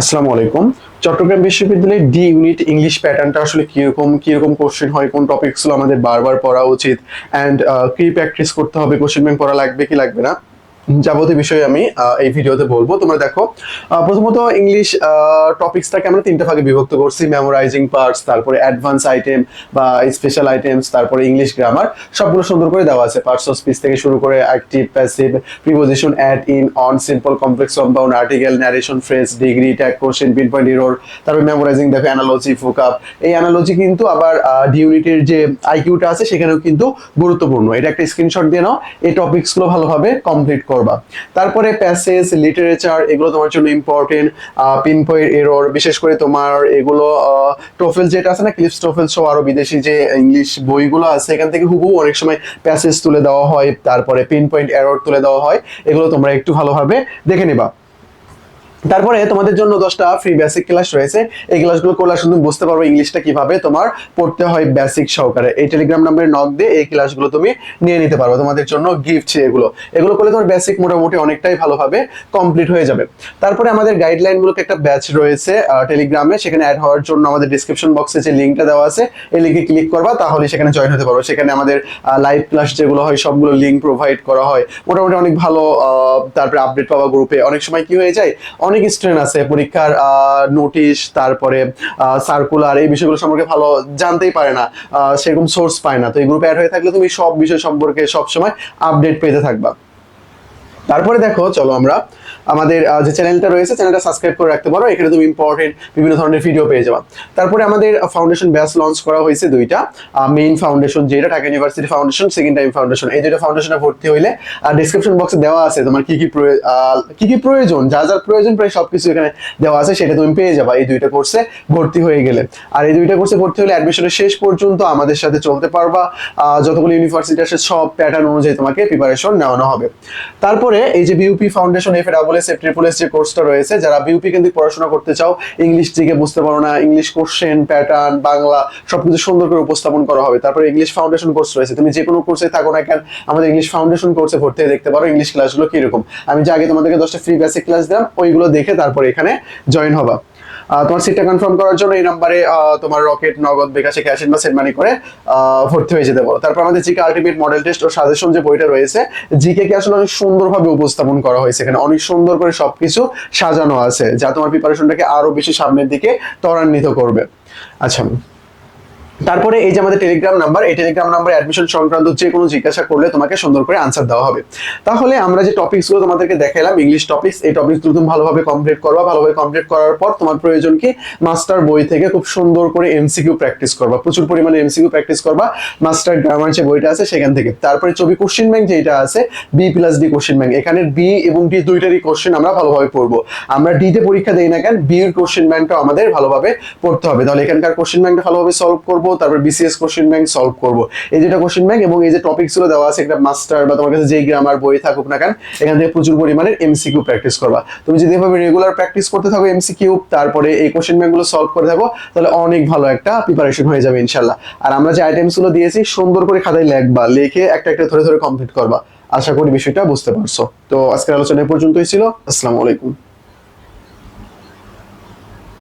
আসসালামু আলাইকুম। চট্টগ্রাম বিশ্ববিদ্যালয়ের ডি ইউনিট ইংলিশ প্যাটার্নটা আসলে কীরকম কীরকম কোশ্চেন হয়, কোন টপিকসগুলো আমাদের বারবার পড়া উচিত অ্যান্ড কি প্র্যাকটিস করতে হবে কোশ্চেন ব্যাংক পড়া লাগবে কি লাগবে না? যাবতীয় বিষয়ে আমি এই ভিডিওতে বলব। তোমরা দেখো প্রথমত ইংলিশ টপিক্সটাকে আমরা তিনটা ভাগে বিভক্ত করছি। মেমোরাইজিং পার্টস তারপরে অ্যাডভান্স আইটেম বা স্পেশাল আইটেমস তারপরে ইংলিশ গ্রামার সবগুলো সুন্দর করে দেওয়া আছে। পার্টস অফ স্পিচ থেকে শুরু করে active passive preposition add in on simple complex compound article narration phrase degree tag question pin point error তারপরে মেমোরাইজিং দেখো অ্যানালজি ফোকাপ এই অ্যানালজি কিন্তু আবার ডি ইউনিটের যে আইকিউটা আছে, সেখানেও কিন্তু গুরুত্বপূর্ণ। এটা একটা স্ক্রিনশট দিয়ে নাও। এই টপিকসগুলো ভালোভাবে কমপ্লিট করবা। তারপরে প্যাসেজ লিটারেচার এগুলো তোমার জন্য ইম্পর্টেন্ট পিন পয়েন্ট এরর বিশেষ করে তোমার এগুলো টোফেল যেটা আছে না ক্লিপস টোফেল সহ আরও বিদেশি যে ইংলিশ বইগুলো আছে এখান থেকে হুবহু অনেক সময় প্যাসেজ তুলে দেওয়া হয়। তারপরে পিন পয়েন্ট এরর তুলে দেওয়া হয়। এগুলো তোমরা একটু ভালোভাবে দেখে নিবা। তারপরে তোমাদের জন্য দশটা ফ্রি বেসিক ক্লাস রয়েছে। এই ক্লাসগুলো করলে শুধু বুঝতে পারবে ইংলিশটা কীভাবে তোমার পড়তে হয় বেসিক সহকারে। এই টেলিগ্রাম নাম্বারে নক দিয়ে এই ক্লাসগুলো তুমি নিয়ে নিতে পারবে তোমাদের জন্য গিফট এগুলো। এগুলো করলে তোমার বেসিক মোটামুটি অনেকটাই ভালোভাবে কমপ্লিট হয়ে যাবে। তারপরে আমাদের গাইডলাইনগুলোকে একটা ব্যাচ রয়েছে টেলিগ্রামে সেখানে অ্যাড হওয়ার জন্য আমাদের ডিসক্রিপশন বক্সে যে লিঙ্কটা দেওয়া আছে, এই লিঙ্কে ক্লিক করবা, তাহলে সেখানে জয়েন হতে পারবে। সেখানে আমাদের লাইভ ক্লাস যেগুলো হয়, সবগুলো লিঙ্ক প্রোভাইড করা হয়। মোটামুটি অনেক ভালো তারপরে আপডেট পাওয়া গ্রুপে অনেক সময় কি হয়ে যায় অনেক স্টুডেন্ট আছে, পরীক্ষার নোটিশ তারপরে সার্কুলার এই বিষয়গুলো সম্পর্কে ভালো জানতেই পারে না। সেরকম সোর্স পায় না। তো এই গ্রুপে অ্যাড হয়ে থাকলে তুমি সব বিষয় সম্পর্কে সবসময় আপডেট পেতে থাকবা। তারপরে দেখো, চলো আমরা আমাদের যে চ্যানেলটা রয়েছে চ্যানেলটা সাবস্ক্রাইব করে রাখতে পারো। এখানে তুমি ইম্পর্টেন্ট বিভিন্ন ধরনের ভিডিও পেয়ে যাবা। তারপরে আমাদের ফাউন্ডেশন ব্যাচ লঞ্চ করা হয়েছে দুইটা। মেইন ফাউন্ডেশন যেটা Dhaka university foundation second time foundation এই দুইটা ফাউন্ডেশনে ভর্তি হইলে ডিসক্রিপশন বক্সে দেওয়া আছে তোমার কি কি কি কি প্রয়োজন, যা যা প্রয়োজন, প্রায় সবকিছু এখানে দেওয়া আছে, সেটা তুমি পেয়ে যাবা এই দুইটা কোর্সে ভর্তি হয়ে গেলে। আর এই দুইটা কোর্সে ভর্তি হলে অ্যাডমিশনের শেষ পর্যন্ত আমাদের সাথে চলতে পারবা। যতগুলো ইউনিভার্সিটি আছে সব প্যাটার্ন অনুযায়ী তোমাকে প্রিপারেশন নেওয়ানো হবে। তারপরে এই যে BUP foundation F double S triple S যে কোর্সটা রয়েছে, যারা বিউপি কিন্তু পড়াশোনা করতে চাও ইংলিশ দিকে বুঝতে পারো না ইংলিশ কোশ্চেন প্যাটার্ন বাংলা, সবকিছু সুন্দর করে উপস্থাপন করা হবে। তারপরে ইংলিশ ফাউন্ডেশন কোর্স রয়েছে। তুমি যে কোনো কোর্সে থাকো না কেন, আমাদের ইংলিশ ফাউন্ডেশন কোর্সে ভর্তি হয়ে দেখতে পারো ইংলিশ ক্লাসগুলো কীরকম। আমি যে আগে তোমাদেরকে দশটা ফ্রি বেসিক ক্লাস দিলাম, ওইগুলো দেখে তারপরে এখানে জয়েন হবা। তোমার সিটটা কনফার্ম করার জন্য এই নাম্বারে তোমার রকেট নগদ বিকাশে ক্যাশ ইন বা সেন্ড মানি করে ভর্তি হয়ে যেতে পারো। তারপর আমাদের জিকে আলটিমেট মডেল টেস্ট ও সাজেশন যে বইটা রয়েছে জিকে কে আসলে অনেক সুন্দরভাবে উপস্থাপন করা হয়েছে এখানে। অনেক সুন্দর করে সবকিছু সাজানো আছে, যা তোমার প্রিপারেশনটাকে আরও বেশি সামনের দিকে ত্বরান্বিত করবে। আচ্ছা তারপরে এই যে আমাদের টেলিগ্রাম নাম্বার এই টেলিগ্রাম নাম্বারে অ্যাডমিশন সংক্রান্ত যে কোনো জিজ্ঞাসা করলে তোমাকে সুন্দর করে আনসার দেওয়া হবে। তাহলে আমরা যে টপিকসগুলো তোমাদেরকে দেখালাম ইংলিশ টপিকস এই টপিকসগুলো তুমি ভালোভাবে কমপ্লিট করবা। ভালোভাবে কমপ্লিট করার পর তোমার প্রয়োজন কি? মাস্টার বই থেকে খুব সুন্দর করে এমসিকিউ প্র্যাকটিস করবা। প্রচুর পরিমাণে এমসিকিউ প্র্যাকটিস করবা। মাস্টার গ্রামার যে বইটা আছে সেখান থেকে। তারপরে ছবি কোশ্চেন ব্যাংক যেটা আছে B plus D question bank এখানে বি এবং ডি দুইটারই কোশ্চেন আমরা ভালোভাবে পড়ব। আমরা ডি তে পরীক্ষা দেই না কেন বি এর কোশ্চেন ব্যাংকটা আমাদের ভালোভাবে পড়তে হবে। তাহলে এখানকার কোশ্চেন ব্যাংকটা ভালোভাবে সলভ করব। তারপর বিসিএস কোশ্চেন ব্যাংক সলভ করব। এই যেটা কোশ্চেন ব্যাংক এবং এই যে টপিকসগুলো দেওয়া আছে, একটা মাস্টার বা তোমার কাছে যেই গ্রামার বই থাকুক না কেন, এখান থেকে প্রচুর পরিমাণের এমসিকিউ প্র্যাকটিস করবা। তুমি যদি এভাবে রেগুলার প্র্যাকটিস করতে থাকো এমসিকিউ তারপরে এই কোশ্চেন ব্যাংকগুলো সলভ করে থাকো, তাহলে অনেক ভালো একটা প্রিপারেশন হয়ে যাবে ইনশাল্লাহ। আর আমরা যে আইটেমসগুলো দিয়েছি, সুন্দর করে খাতায় লেখবা, লিখে একটা একটা ধরে ধরে কমপ্লিট করবা। আশা করি বিষয়টা বুঝতে পারছ। তো আজকের আলোচনা পর্যন্তই ছিল। আসসালামু আলাইকুম।